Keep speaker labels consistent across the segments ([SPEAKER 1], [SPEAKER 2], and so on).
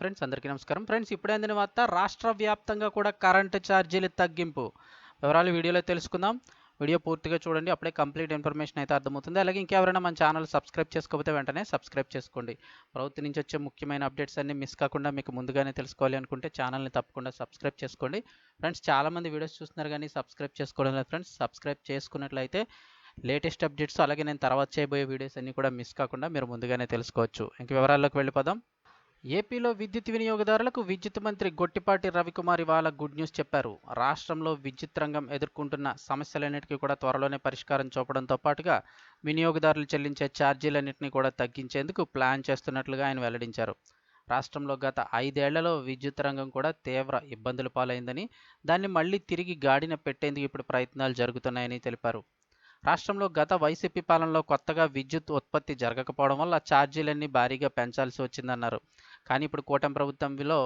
[SPEAKER 1] Friends అందరికీ నమస్కారం. Friends ఇప్పుడే అందిన వార్త రాష్ట్ర వ్యాప్తంగా కూడా కరెంటు ఛార్జీలు తగ్గింపు. వివరాలు వీడియోలో తెలుసుకుందాం. వీడియో పూర్తిగా చూడండి అప్పుడే కంప్లీట్ ఇన్ఫర్మేషన్ అయితే అర్థమవుతుంది. అలాగే ఇంకెవరైనా మన ఛానల్ సబ్స్క్రైబ్ చేసుకోకపోతే వెంటనే సబ్స్క్రైబ్ చేసుకోండి. ప్రభుత్వం నుంచి వచ్చే ముఖ్యమైన అప్డేట్స్ అన్ని మిస్ కాకుండా మీకు ముందుగానే తెలుసుకోవాలి అనుకుంటే ఛానల్ని తప్పకుండా సబ్స్క్రైబ్ చేసుకోండి. ఫ్రెండ్స్ చాలామంది వీడియోస్ చూస్తున్నారు కానీ సబ్స్క్రైబ్ చేసుకోవడం లేదు ఫ్రెండ్స్. సబ్స్క్రైబ్ చేసుకున్నట్లయితే లేటెస్ట్ అప్డేట్స్ అలాగే నేను తర్వాత చేయబోయే వీడియోస్ అన్ని కూడా మిస్ కాకుండా మీరు ముందుగానే తెలుసుకోవచ్చు. ఇంక వివరాల్లోకి వెళ్ళిపోదాం. ఏపీలో విద్యుత్ వినియోగదారులకు విద్యుత్ మంత్రి గొట్టిపాటి రవికుమార్ ఇవాళ గుడ్ న్యూస్ చెప్పారు. రాష్ట్రంలో విద్యుత్ రంగం ఎదుర్కొంటున్న సమస్యలన్నిటికీ కూడా త్వరలోనే పరిష్కారం చూపడంతో పాటుగా వినియోగదారులు చెల్లించే ఛార్జీలన్నింటినీ కూడా తగ్గించేందుకు ప్లాన్ చేస్తున్నట్లుగా ఆయన వెల్లడించారు. రాష్ట్రంలో గత ఐదేళ్ళలో విద్యుత్ రంగం కూడా తీవ్ర ఇబ్బందుల పాలైందని దాన్ని మళ్ళీ తిరిగి గాడిన పెట్టేందుకు ఇప్పుడు ప్రయత్నాలు జరుగుతున్నాయని తెలిపారు. రాష్ట్రంలో గత వైసీపీ పాలనలో కొత్తగా విద్యుత్ ఉత్పత్తి జరగకపోవడం వల్ల ఛార్జీలన్నీ భారీగా పెంచాల్సి వచ్చిందన్నారు. కానీ ఇప్పుడు కూటమి ప్రభుత్వంలో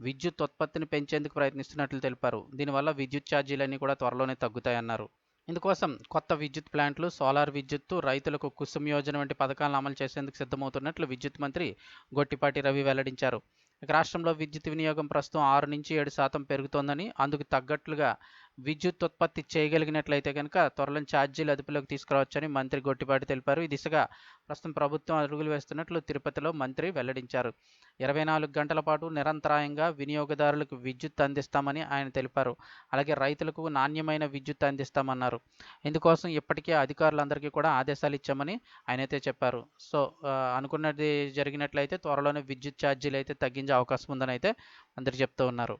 [SPEAKER 1] విద్యుత్ ఉత్పత్తిని పెంచేందుకు ప్రయత్నిస్తున్నట్లు తెలిపారు. దీనివల్ల విద్యుత్ ఛార్జీలన్నీ కూడా త్వరలోనే తగ్గుతాయన్నారు. ఇందుకోసం కొత్త విద్యుత్ ప్లాంట్లు సోలార్ విద్యుత్తు రైతులకు కుసుమ్ యోజన వంటి పథకాలను అమలు చేసేందుకు సిద్ధమవుతున్నట్లు విద్యుత్ మంత్రి గొట్టిపాటి రవి వెల్లడించారు. రాష్ట్రంలో విద్యుత్ వినియోగం ప్రస్తుతం ఆరు నుంచి ఏడు శాతం పెరుగుతోందని అందుకు తగ్గట్లుగా విద్యుత్ ఉత్పత్తి చేయగలిగినట్లయితే కనుక త్వరలో ఛార్జీలు అదుపులోకి తీసుకురావచ్చని మంత్రి గొట్టిపాటి తెలిపారు. ఈ దిశగా ప్రస్తుతం ప్రభుత్వం అడుగులు వేస్తున్నట్లు తిరుపతిలో మంత్రి వెల్లడించారు. ఇరవై నాలుగు గంటల పాటు నిరంతరాయంగా వినియోగదారులకు విద్యుత్ అందిస్తామని ఆయన తెలిపారు. అలాగే రైతులకు నాణ్యమైన విద్యుత్ అందిస్తామన్నారు. ఇందుకోసం ఇప్పటికే అధికారులందరికీ కూడా ఆదేశాలు ఇచ్చామని ఆయన అయితే చెప్పారు. సో అనుకున్నది జరిగినట్లయితే త్వరలోనే విద్యుత్ ఛార్జీలు అయితే తగ్గించే అవకాశం ఉందని అయితే అందరు చెప్తూ ఉన్నారు.